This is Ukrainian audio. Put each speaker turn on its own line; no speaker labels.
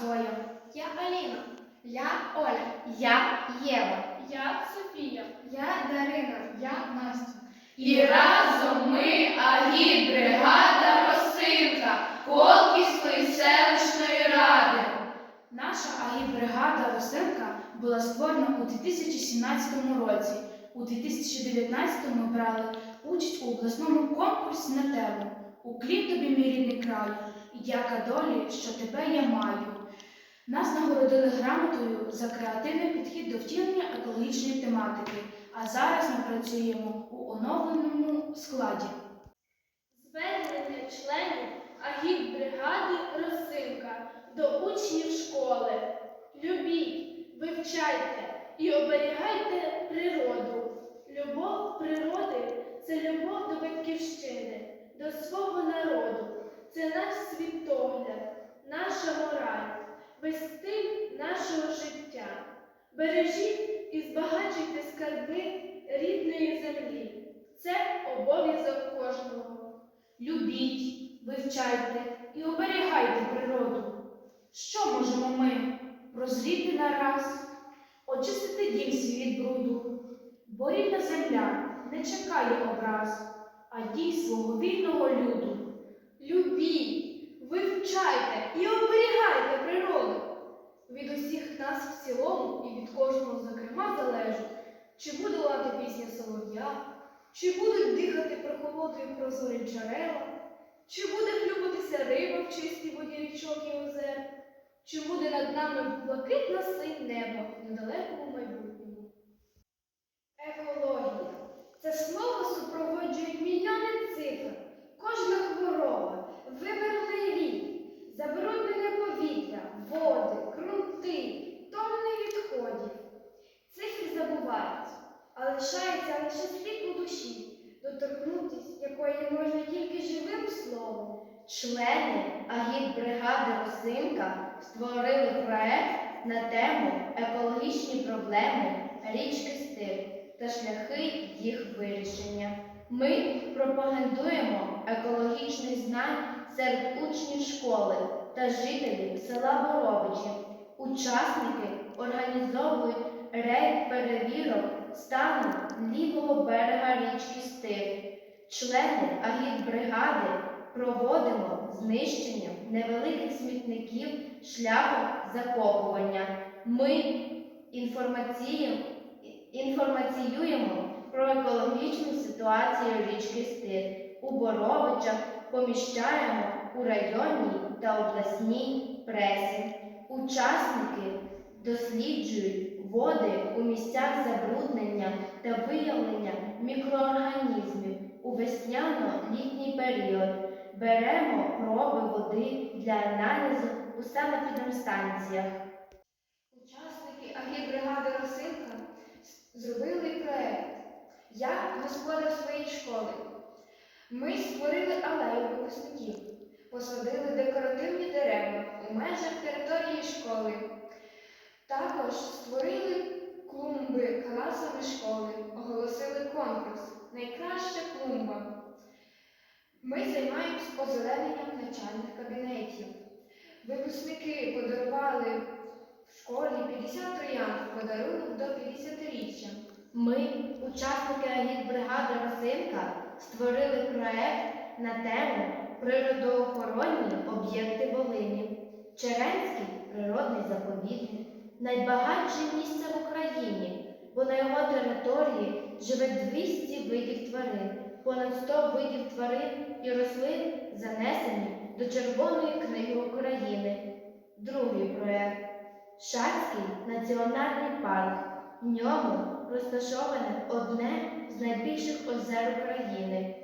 Зоя.
Я Аліна.
Я Оля. Я Єва.
Я Софія.
Я Дарина. Я Настя.
І разом ми агітбригада Росинка Колківської селищної ради.
Наша агітбригада Росинка була створена у 2017 році. У 2019 ми брали участь у обласному конкурсі на тему Уклін тобі мій рідний краю, яка долі, що тебе я маю. Нас нагородили грамотою за креативний підхід до втілення екологічної тематики, а зараз ми працюємо у оновленому складі.
Звернення членів агітбригади Росинка до учнів школи. Любіть, вивчайте і оберігайте природу. Любов природи це любов до батьківщини, до свого народу. Це наш світогляд, наша мораль, безстиль нашого життя. Бережіть і збагачуйте скарби рідної землі. Це обов'язок кожного.
Любіть, вивчайте і оберігайте природу. Що можемо ми прозріти нараз, очистити дім свій від бруду, бо рідна земля не чекає образ, а дій свого вільного люду.
Любіть, вивчайте і оберігайте природу. Від усіх нас в цілому і від кожного зокрема залежить, чи буде лати пісня солов'я, чи будуть дихати прохолодою прозорі джерела, чи буде хлюпатися риба в чистій воді річок і озер, чи буде над нами блакитна синь небо в недалекому майбутньому. Екологія. Це слово супроводжують мільйони лишається лише слід у душі, доторкнутись якої можна тільки живим словом.
Члени агітбригади Росинка створили проект на тему екологічні проблеми річки Стир та шляхи їх вирішення. Ми пропагандуємо екологічний знань серед учнів школи та жителів села Боровичі. Учасники організовують рейд перевірок стану лівого берега річки Стир. Члени агітбригади проводимо знищення невеликих смітників шляхом закопування. Ми інформаціюємо про екологічну ситуацію річки Стир. У Боровичах поміщаємо у районній та обласній пресі. Учасники досліджують води у місцях забруднення та виявлення мікроорганізмів у весняно-літній період. Беремо проби води для аналізу у санепідемстанціях.
Учасники агітбригади Росинка зробили проект Я господар своєї школи. Ми створили алею випускників, посадили декоративні дерева у межах території школи. Також створили клумби класами школи, оголосили конкурс Найкраща клумба. Ми займаємось озелененням навчальних кабінетів. Випускники подарували в школі 50 троянд подарунок до 50-річчя.
Ми, учасники агітбригади Росинка, створили проект на тему природоохоронні об'єкти Волині. Черенський природний заповідник найбагатше місце в Україні, бо на його території живе 200 видів тварин, понад 100 видів тварин і рослин занесені до Червоної книги України. Другий проект Шацький національний парк. В ньому розташоване одне з найбільших озер України